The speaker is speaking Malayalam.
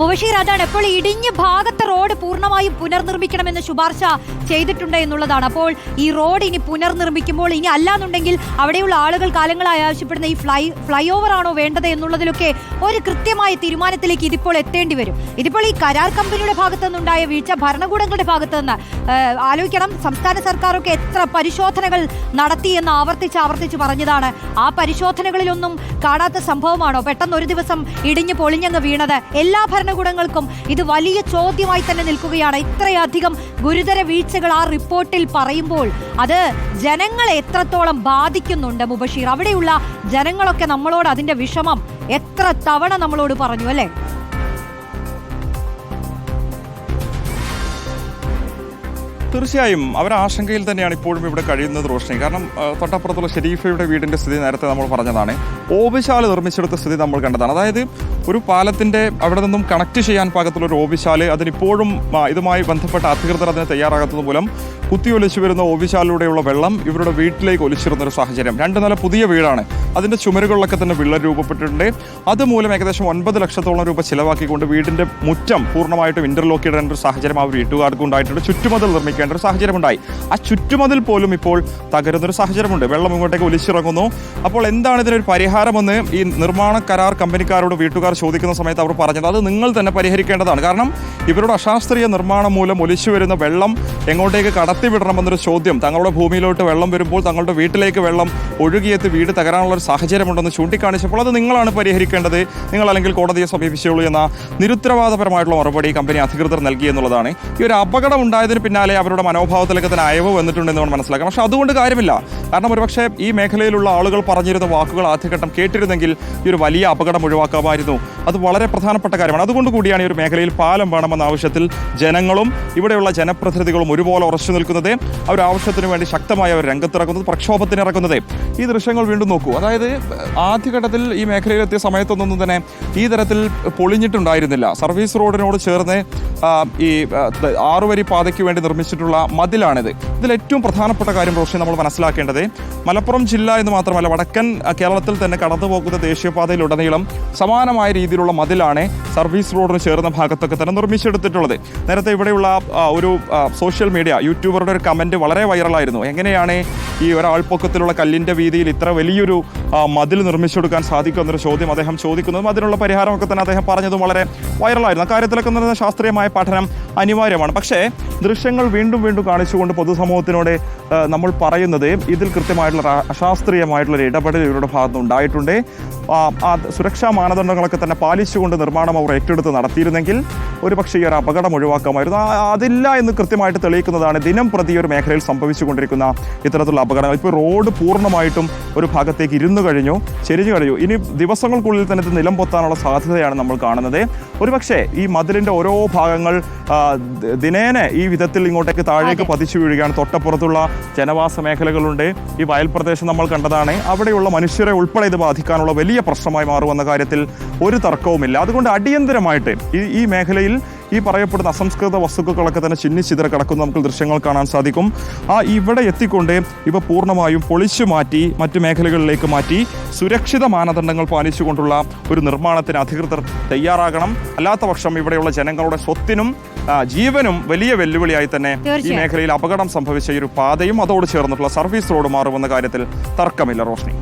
മുബഷീർ അതാണ് ഇപ്പോൾ ഇടിഞ്ഞ ഭാഗത്തെ റോഡ് പൂർണമായും പുനർനിർമ്മിക്കണമെന്ന് ശുപാർശ ചെയ്തിട്ടുണ്ട് എന്നുള്ളതാണ്. അപ്പോൾ ഈ റോഡ് ഇനി പുനർനിർമ്മിക്കുമ്പോൾ ഇനി അല്ലാന്നുണ്ടെങ്കിൽ അവിടെയുള്ള ആളുകൾ കാലങ്ങളായി ആവശ്യപ്പെടുന്ന ഈ ഫ്ലൈ ഫ്ലൈ ഓവർ ആണോ വേണ്ടത് എന്നുള്ളതിലൊക്കെ ഒരു കൃത്യമായ തീരുമാനത്തിലേക്ക് ഇതിപ്പോൾ എത്തേണ്ടി വരും. ഇതിപ്പോൾ ഈ കരാർ കമ്പനിയുടെ ഭാഗത്തു നിന്നുണ്ടായ വീഴ്ച ഭരണകൂടങ്ങളുടെ ഭാഗത്തു നിന്ന് ആലോചിക്കണം. സംസ്ഥാന സർക്കാരൊക്കെ എത്ര പരിശോധനകൾ നടത്തി എന്ന് ആവർത്തിച്ച് ആവർത്തിച്ച് പറഞ്ഞതാണ്. ആ പരിശോധനകളിലൊന്നും കാണാത്ത സംഭവമാണോ? പെട്ടെന്ന് ഒരു ദിവസം ഇടിഞ്ഞ് പൊളിഞ്ഞങ്ങ് വീണത്. എല്ലാ ഭരണകൂടങ്ങൾക്കും ഇത് വലിയ ചോദ്യമായി തന്നെ നിൽക്കുകയാണ്. ഇത്രയധികം ഗുരുതര വീഴ്ചകൾ ആ റിപ്പോർട്ടിൽ പറയുമ്പോൾ അത് ജനങ്ങളെ എത്രത്തോളം ബാധിക്കുന്നുണ്ട് മുബഷീർ? അവിടെയുള്ള ജനങ്ങളൊക്കെ നമ്മളോട് അതിന്റെ വിഷമം എത്ര തവണ നമ്മളോട് പറഞ്ഞു അല്ലേ? തീർച്ചയായും അവർ ആശങ്കയിൽ തന്നെയാണ് ഇപ്പോഴും ഇവിടെ കഴിയുന്നത് റോഷനി. കാരണം തൊട്ടപ്പുറത്തുള്ള ഷെരീഫയുടെ വീടിന്റെ സ്ഥിതി നേരത്തെ നമ്മൾ പറഞ്ഞതാണ്. ഓബിശാല നിർമ്മിച്ചെടുത്ത സ്ഥിതി നമ്മൾ കണ്ടതാണ്. അതായത് ഒരു പാലത്തിന്റെ അവിടെ നിന്നും കണക്ട് ചെയ്യാൻ പാകത്തുള്ള ഒരു ഓബിശാൽ അതിനിപ്പോഴും ഇതുമായി ബന്ധപ്പെട്ട അധികൃതർ അതിന് തയ്യാറാകാത്തത് മൂലം കുത്തിയൊലിച്ചു വരുന്ന ഓവിശാലിലൂടെയുള്ള വെള്ളം ഇവരുടെ വീട്ടിലേക്ക് ഒലിച്ചിരുന്ന ഒരു സാഹചര്യം. രണ്ട് നില പുതിയ വീടാണ്. അതിന്റെ ചുമരുകളിലൊക്കെ തന്നെ വിള്ളൽ രൂപപ്പെട്ടിട്ടുണ്ട്. അതുമൂലം ഏകദേശം ഒൻപത് ലക്ഷത്തോളം രൂപ ചിലവാക്കിക്കൊണ്ട് വീടിന്റെ മുറ്റം പൂർണമായിട്ടും ഇന്റർലോക്ക് ഇടേണ്ട ഒരു സാഹചര്യം ആ വീട്ടുകാർക്കും ഉണ്ടായിട്ടുണ്ട്. ചുറ്റുമതിൽ നിർമ്മിക്കേണ്ട ഒരു സാഹചര്യം ഉണ്ടായി ആ ചുറ്റുമതിൽ പോലും ഇപ്പോൾ തകരുന്ന ഒരു സാഹചര്യമുണ്ട്. വെള്ളം ഇങ്ങോട്ടേക്ക് ഒലിച്ചിറങ്ങുന്നു. അപ്പോൾ എന്താണ് ഇതിനൊരു പരിഹാരമെന്ന് ഈ നിർമ്മാണ കരാർ കമ്പനിക്കാരോട് വീട്ടുകാർ ചോദിക്കുന്ന സമയത്ത് അവർ പറഞ്ഞത്. അത് നിങ്ങൾ തന്നെ പരിഹരിക്കേണ്ടതാണ്. കാരണം ഇവരുടെ അശാസ്ത്രീയ നിർമ്മാണം മൂലം ഒലിച്ചു വരുന്ന വെള്ളം എങ്ങോട്ടേക്ക് കടത്തിവിടണമെന്നൊരു ചോദ്യം. തങ്ങളുടെ ഭൂമിയിലോട്ട് വെള്ളം വരുമ്പോൾ തങ്ങളുടെ വീട്ടിലേക്ക് വെള്ളം ഒഴുകിയെത്തി വീട് തകരാനുള്ള ഒരു സാഹചര്യമുണ്ടെന്ന് ചൂണ്ടിക്കാണിച്ചപ്പോൾ അത് നിങ്ങളാണ് പരിഹരിക്കേണ്ടത്. നിങ്ങൾ അല്ലെങ്കിൽ കോടതിയെ സമീപിച്ചോളൂ എന്ന നിരുത്തരവാദപരമായിട്ടുള്ള മറുപടി കമ്പനി അധികൃതർ നൽകി എന്നുള്ളതാണ്. ഈ ഒരു അപകടം ഉണ്ടായതിന് പിന്നാലെ അവരുടെ മനോഭാവത്തിലേക്ക് തന്നെ അയവ് വന്നിട്ടുണ്ടെന്ന് നമ്മൾ മനസ്സിലാക്കാം. പക്ഷേ അതുകൊണ്ട് കാര്യമില്ല. കാരണം ഒരുപക്ഷെ ഈ മേഖലയിലുള്ള ആളുകൾ പറഞ്ഞിരുന്ന വാക്കുകൾ ആദ്യഘട്ടം കേട്ടിരുന്നെങ്കിൽ ഈ ഒരു വലിയ അപകടം ഒഴിവാക്കാമായിരുന്നു. അത് വളരെ പ്രധാനപ്പെട്ട കാര്യമാണ്. അതുകൊണ്ട് കൂടിയാണ് ഈ ഒരു മേഖലയിൽ പാലം വേണമെന്ന ആവശ്യത്തിൽ ജനങ്ങളും ഇവിടെയുള്ള ജനപ്രതിനിധികളും ഒരുപോലെ ഉറച്ചു നിൽക്കുന്നത് ആ ഒരു ആവശ്യത്തിന് വേണ്ടി ശക്തമായി ഒരു രംഗത്തിറക്കുന്നത് പ്രക്ഷോഭത്തിന് ഇറക്കുന്നത് ഈ ദൃശ്യങ്ങൾ വീണ്ടും നോക്കൂ. അതായത് ആദ്യഘട്ടത്തിൽ ഈ മേഖലയിലെത്തിയ സമയത്തൊന്നും തന്നെ ഈ തരത്തിൽ പൊളിഞ്ഞിട്ടുണ്ടായിരുന്നില്ല. സർവീസ് റോഡിനോട് ചേർന്ന് ഈ ആറുവരി പാതയ്ക്ക് വേണ്ടി നിർമ്മിച്ചിട്ടുള്ള മതിലാണിത്. ഇതിൽ ഏറ്റവും പ്രധാനപ്പെട്ട കാര്യം റോഷി നമ്മൾ മനസ്സിലാക്കേണ്ടത് tarde. മലപ്പുറം ജില്ല എന്ന് മാത്രമല്ല വടക്കൻ കേരളത്തിൽ തന്നെ കടന്നു പോകുന്ന ദേശീയപാതയിലുടനീളം സമാനമായ രീതിയിലുള്ള മതിലാണ് സർവീസ് റോഡിന് ചേർന്ന ഭാഗത്തൊക്കെ തന്നെ നിർമ്മിച്ചെടുത്തിട്ടുള്ളത്. നേരത്തെ ഇവിടെയുള്ള ഒരു സോഷ്യൽ മീഡിയ യൂട്യൂബറുടെ ഒരു കമന്റ് വളരെ വൈറലായിരുന്നു. എങ്ങനെയാണ് ഈ ഒരാൾപ്പൊക്കത്തിലുള്ള കല്ലിന്റെ വീതിയിൽ ഇത്ര വലിയൊരു മതിൽ നിർമ്മിച്ചെടുക്കാൻ സാധിക്കും എന്നൊരു ചോദ്യം അദ്ദേഹം ചോദിക്കുന്നതും അതിനുള്ള പരിഹാരമൊക്കെ തന്നെ അദ്ദേഹം പറഞ്ഞതും വളരെ വൈറലായിരുന്നു. അക്കാര്യത്തിലൊക്കെ നടന്ന ശാസ്ത്രീയമായ പഠനം അനിവാര്യമാണ്. പക്ഷേ ദൃശ്യങ്ങൾ വീണ്ടും വീണ്ടും കാണിച്ചുകൊണ്ട് പൊതുസമൂഹത്തിനോട് നമ്മൾ പറയുന്നത് ഇതിൽ കൃത്യമായിട്ടുള്ള ഒരു അശാസ്ത്രീയമായിട്ടുള്ള ഇടപെടൽ ഇവരുടെ ഭാഗത്ത് ഉണ്ടായിട്ടുണ്ട്. സുരക്ഷാ മാനദണ്ഡങ്ങളൊക്കെ തന്നെ പാലിച്ചുകൊണ്ട് നിർമ്മാണം അവർ ഏറ്റെടുത്ത് നടത്തിയിരുന്നെങ്കിൽ ഒരുപക്ഷെ ഈ ഒരു അപകടം ഒഴിവാക്കാമായിരുന്നു. അതില്ല എന്ന് കൃത്യമായിട്ട് തെളിയിക്കുന്നതാണ് ദിനം പ്രതി ഒരു മേഖലയിൽ സംഭവിച്ചുകൊണ്ടിരിക്കുന്ന ഇത്തരത്തിലുള്ള അപകടങ്ങൾ. ഇപ്പോൾ റോഡ് പൂർണമായിട്ടും ഒരു ഭാഗത്തേക്ക് ഇരുന്നു കഴിഞ്ഞു ചെരിഞ്ഞു കഴിഞ്ഞു. ഇനി ദിവസങ്ങൾക്കുള്ളിൽ തന്നെ ഇത് നിലം പൊത്താനുള്ള സാധ്യതയാണ് നമ്മൾ കാണുന്നത്. ഒരുപക്ഷെ ഈ മതിലിന്റെ ഓരോ ഭാഗങ്ങൾ ദിനേനെ ഈ വിധത്തിൽ ഇങ്ങോട്ടേക്ക് താഴേക്ക് പതിച്ചു വീഴുകയാണ്. തൊട്ടപ്പുറത്തുള്ള ജനവാസ മേഖലകളുണ്ട്. ഈ വയൽ പ്രദേശം നമ്മൾ കണ്ടതാണ്. അവിടെയുള്ള മനുഷ്യരെ ഉൾപ്പെടെ ഇത് ബാധിക്കാനുള്ള വലിയ പ്രശ്നമായി മാറുമെന്ന കാര്യത്തിൽ ഒരു തർക്കവുമില്ല. അതുകൊണ്ട് അടിയന്തരമായിട്ട് ഈ ഈ മേഖലയിൽ ഈ പറയപ്പെടുന്ന അസംസ്കൃത വസ്തുക്കളൊക്കെ തന്നെ ചിന്നിച്ചിതറ കിടക്കുന്ന നമുക്ക് ദൃശ്യങ്ങൾ കാണാൻ സാധിക്കും. ആ ഇവിടെ എത്തിക്കൊണ്ട് ഇവ പൂർണമായും പൊളിച്ചു മാറ്റി മറ്റു മേഖലകളിലേക്ക് മാറ്റി സുരക്ഷിത മാനദണ്ഡങ്ങൾ പാലിച്ചുകൊണ്ടുള്ള ഒരു നിർമ്മാണത്തിന് അധികൃതർ തയ്യാറാകണം. അല്ലാത്ത പക്ഷം ഇവിടെയുള്ള ജനങ്ങളുടെ സ്വത്തിനും ജീവനും വലിയ വെല്ലുവിളിയായി തന്നെ ഈ. മേഖലയിൽ അപകടം സംഭവിച്ച ഒരു പാതയും അതോട് ചേർന്നിട്ടുള്ള സർവീസ് റോഡ് മാറുമെന്ന കാര്യത്തിൽ തർക്കമില്ല റോഷ്നി.